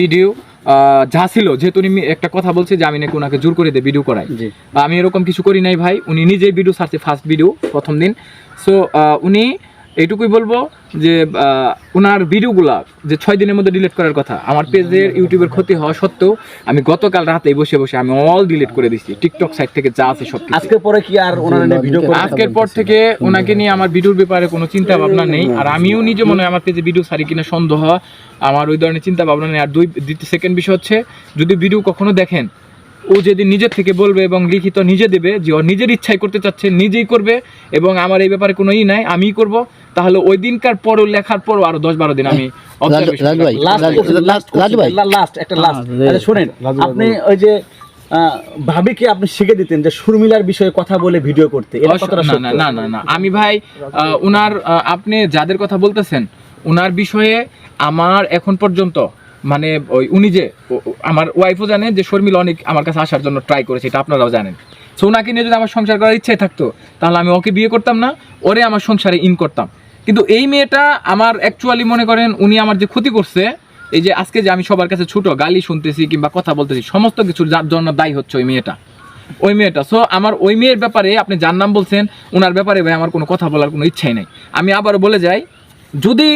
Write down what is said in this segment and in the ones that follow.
Video যা ছিল যেহেতু উনি একটা কথা বলছে যে আমি নাকি ওনাকে জোর করে দিয়ে ভিডিও করাই। আমি এরকম কিছু করি নাই ভাই উনি নিজেই ভিডিও সারছে ফার্স্ট ভিডিও প্রথম দিন। সো উনি এইটুকুই বলব যে ওনার ভিডিওগুলা যে ছয় দিনের মধ্যে ডিলিট করার কথা আমার পেজের ইউটিউবের ক্ষতি হওয়া সত্ত্বেও আমি গতকাল রাতেই বসে বসে আমি অল ডিলিট করে দিচ্ছি টিকটক সাইট থেকে যা আছে সব কিছু। আজকে পরে কি আর ওনার ভিডিও আজকের পর থেকে ওনাকে নিয়ে আমার ভিডিওর ব্যাপারে কোনো চিন্তা ভাবনা নেই আর আমিও নিজে মনে হয় আমার পেজে ভিডিও সারি কিনা সন্দেহ আমার ওই ধরনের চিন্তা ভাবনা নেই আর দুই দ্বিতীয় সেকেন্ড বিষয় হচ্ছে যদি ভিডিও কখনো দেখেন ও যেদিন নিজের থেকে বলবে এবং লিখিত নিজে দেবে যে ও নিজের ইচ্ছাই করতে চাচ্ছে নিজেই করবে এবং আমার এই ব্যাপারে কোনো ই নাই আমিই করব। তাহলে ওই দিনকার পরও লেখার পরও আরও দশ বারো দিন আমি। লাস্ট একটা লাস্ট হ্যাঁ, আচ্ছা শুনেন আপনি ওই যে আহ, ভাবিকে আপনি শিখে দিতেন যে শর্মিলার বিষয়ে কথা বলে ভিডিও করতে। না না না না না। আমি ভাই আহ, উনার আপনি যাদের কথা বলতেছেন উনার বিষয়ে আমার এখন পর্যন্ত মানে ওই উনি যে আমার ওয়াইফও জানে যে শর্মিলা অনেক আমার কাছে আসার জন্য ট্রাই করেছে, এটা আপনারাও জানেন। সো ওনাকে নিয়ে যদি আমার সংসার করার ইচ্ছে থাকতো, তাহলে আমি ওকে বিয়ে করতাম না, ওরে আমার সংসারে ইন করতাম। কিন্তু এই মেয়েটা আমার অ্যাকচুয়ালি মনে করেন উনি আমার যে ক্ষতি করছে, এই যে আজকে যে আমি সবার কাছে ছোট, গালি শুনতেছি কিংবা কথা বলতেছি, সমস্ত কিছুর যার জন্য দায়ী হচ্ছে ওই মেয়েটা। ওই মেয়েটা সো আমার ওই মেয়ের ব্যাপারে আপনি যার নাম বলছেন ওনার ব্যাপারে ভাই আমার কোনো কথা বলার কোনো ইচ্ছাই নাই। আমি আবারও বলে যাই, যদি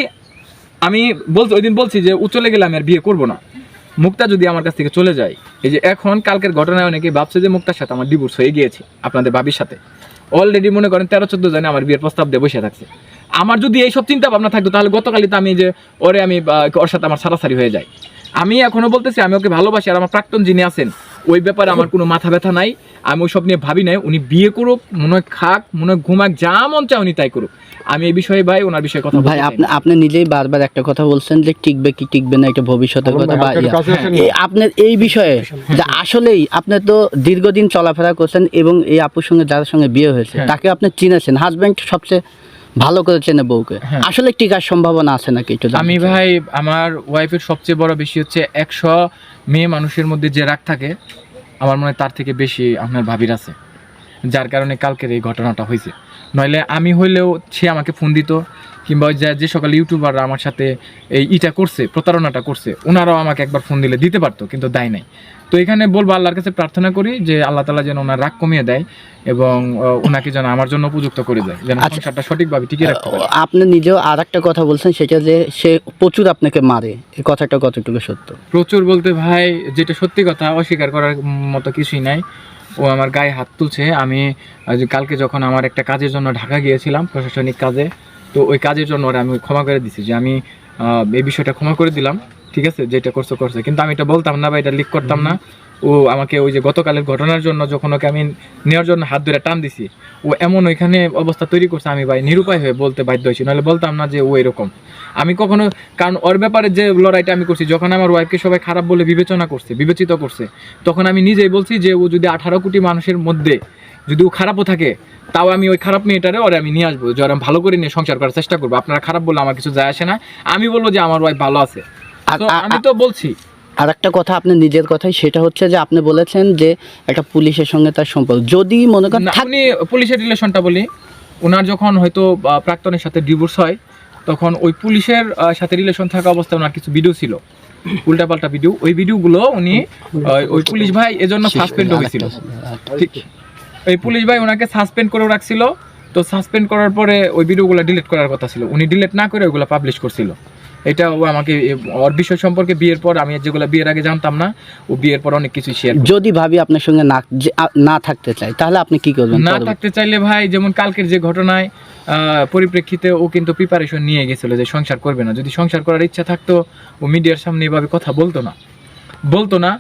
আমি বলছি, ওই দিন বলছি যে, ও চলে গেলে আমি আর বিয়ে করব না। মুক্তা যদি আমার কাছ থেকে চলে যায়, এই যে এখন কালকের ঘটনায় অনেকে ভাবছে যে মুক্তার সাথে আমার ডিভোর্স হয়ে গিয়েছে, আপনাদের ভাবির সাথে। অলরেডি মনে করেন তেরো চোদ্দ জনে আমার বিয়ের প্রস্তাব দিয়ে বসে থাকছে। আমার যদি এইসব চিন্তা ভাবনা থাকতো, তাহলে গতকালই তো আমি যে, ওরে আমি ওর সাথে আমার সারাসারি হয়ে যায় আমি এখনও বলতেছি, আমি ওকে ভালোবাসি, আর আমার প্রাক্তন যিনি আছেন ওই ব্যাপারে আমার কোনো মাথা ব্যথা নাই আমি ওই সব নিয়ে ভাবি নাই উনি বিয়ে করুক মনে হয় খাক মনে হয় ঘুমাক যা মন চায় উনি তাই করুক। আমি এই বিষয়ে ভাই ওনার বিষয়ে কথা ভাই আপনি আপনি নিজেই বারবার একটা কথা বলছেন যে টিকবে কি টিকবে না একটা ভবিষ্যতের কথা বা এই আপনার এই বিষয়ে যে আসলেই আপনি তো দীর্ঘদিন চলাফেরা করছেন এবং এই আপুর সঙ্গে যার সঙ্গে বিয়ে হয়েছে হ্যাঁ। তাকে আপনি চিনেছেন হাজব্যান্ড সবচেয়ে ভালো করে চেনে বউকে। হ্যাঁ। আসলে টিকার সম্ভাবনা আছে নাকি একটু আমি ভাই আমার ওয়াইফের সবচেয়ে বড় বেশি হচ্ছে একশো মেয়ে মানুষের মধ্যে যে রাগ থাকে আমার মনে হয় তার থেকে বেশি আপনার ভাবির আছে। যার কারণে কালকের এই ঘটনাটা হয়েছে। নইলে আমি হইলেও সে আমাকে ফোন দিত কিংবা যে যে সকল ইউটিউবাররা আমার সাথে এই ইটা করছে প্রতারণাটা করছে ওনারাও আমাকে একবার ফোন দিলে দিতে পারতো কিন্তু দেয় নাই। তো এখানে বলব আল্লাহর কাছে প্রার্থনা করি যে আল্লাহ তালা যেন ওনার রাগ কমিয়ে দেয় এবং ওনাকে যেন আমার জন্য উপযুক্ত করে দেয় যেন আচ্ছা। সংসারটা সঠিকভাবে টিকিয়ে রাখতে পারে। আপনি নিজেও আর একটা কথা বলছেন সেটা যে সে প্রচুর আপনাকে মারে। এই কথাটা কতটুকু সত্য? প্রচুর বলতে ভাই যেটা সত্যি কথা অস্বীকার করার মতো কিছুই নাই। ও আমার গায়ে হাত তুলছে। আমি কালকে যখন আমার একটা কাজের জন্য ঢাকা গিয়েছিলাম, প্রশাসনিক কাজে, তো ওই কাজের জন্য ওরা আমি ক্ষমা করে দিছি যে আমি এই বিষয়টা ক্ষমা করে দিলাম, ঠিক আছে? যেটা করছে করছে। কিন্তু আমি এটা বলতাম না বা এটা লিক করতাম না। ও আমাকে ওই যে গতকালের ঘটনার জন্য যখন ওকে আমি নেওয়ার জন্য হাত ধরে টান দিছি ও এমন ওইখানে অবস্থা তৈরি করছে আমি ভাই নিরুপায় হয়ে বলতে বাধ্য হয়েছি নাহলে বলতাম না যে ও এরকম। আমি কখনো কারণ ওর ব্যাপারে যে লড়াইটা আমি করছি যখন আমার ওয়াইফকে সবাই খারাপ বলে বিবেচনা করছে বিবেচিত করছে তখন আমি নিজেই বলছি যে ও যদি আঠারো কোটি মানুষের মধ্যে যদি ও খারাপও থাকে তাও আমি ওই খারাপ মেয়েটারে ওরে আমি নিয়ে আসব যে ওরা ভালো করে নিয়ে সংসার করার চেষ্টা করব। আপনারা খারাপ বললে আমার কিছু যায় আসে না। আমি বলব যে আমার ওয়াইফ ভালো আছে। আমি তো বলছি আর একটা কথা আপনি নিজের কথাই সেটা হচ্ছে যে আপনি বলেছেন যে একটা পুলিশের সঙ্গে তার সম্পর্ক। যদি মনে করেন না, থাক- উনি পুলিশের রিলেশনটা বলি। ওনার যখন হয়তো প্রাক্তনের সাথে ডিভোর্স হয় তখন ওই পুলিশের সাথে রিলেশন থাকা অবস্থায় ওনার কিছু ভিডিও ছিল। উল্টাপাল্টা ভিডিও ওই ভিডিওগুলো উনি ওই পুলিশ ভাই এজন্য সাসপেন্ড হয়েছিল। ঠিক। এই পুলিশ ভাই ওনাকে সাসপেন্ড করে রাখছিল। তো সাসপেন্ড করার পরে ওই ভিডিওগুলো ডিলিট করার কথা ছিল। উনি ডিলিট না করে ওগুলো পাবলিশ করছিল। এটা ও আমাকে ওর বিষয় সম্পর্কে বিয়ের পর আমি যেগুলো বিয়ের আগে জানতাম না ও বিয়ের পর অনেক কিছু শেয়ার যদি ভাবি আপনার সঙ্গে না না থাকতে চাই তাহলে আপনি কি করবেন না থাকতে চাইলে ভাই যেমন কালকের যে ঘটনায় আহ, পরিপ্রেক্ষিতে ও কিন্তু প্রিপারেশন নিয়ে গেছিল যে সংসার করবে না। যদি সংসার করার ইচ্ছা থাকতো ও মিডিয়ার সামনে এভাবে কথা বলতো না। বলতো না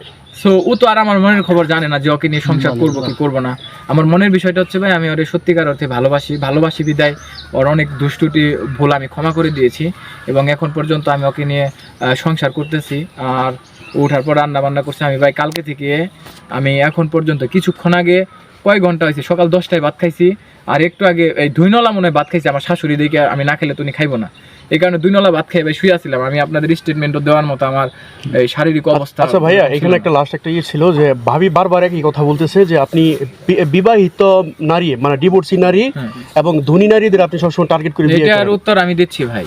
সো ও তো আর আমার মনের খবর জানে না যে ওকে নিয়ে সংসার করব কি করব না। আমার মনের বিষয়টা হচ্ছে ভাই আমি ওর সত্যিকার অর্থে ভালোবাসি। ভালোবাসি বিদায়। ওর অনেক দুষ্টুটি ভুল আমি ক্ষমা করে দিয়েছি। এবং এখন পর্যন্ত আমি ওকে নিয়ে সংসার করতেছি। আর ওঠার পর রান্না বান্না করছি। আমি ভাই কালকে থেকে আমি এখন পর্যন্ত কিছুক্ষণ আগে কয়েক ঘণ্টা হয়েছে? সকাল দশটায় ভাত খাইছি। আর একটু আগে এই দুইনলা মনে হয় ভাত খাইছি। আমার শাশুড়ি দেখে আমি না খেলে তুমি খাইবো না। এই কারণে দুই নলা ভাত খেয়ে ভাই শুয়ে আসছিলাম আমি আপনাদের স্টেটমেন্টও দেওয়ার মতো আমার এই শারীরিক অবস্থা আচ্ছা ভাইয়া এখানে একটা লাস্ট একটা ইয়ে ছিল যে ভাবি বারবার একই কথা বলতেছে যে আপনি বিবাহিত নারী মানে ডিভোর্সি নারী। এবং ধনী নারীদের আপনি সবসময় টার্গেট করে দিয়ে এটার উত্তর আমি দিচ্ছি ভাই।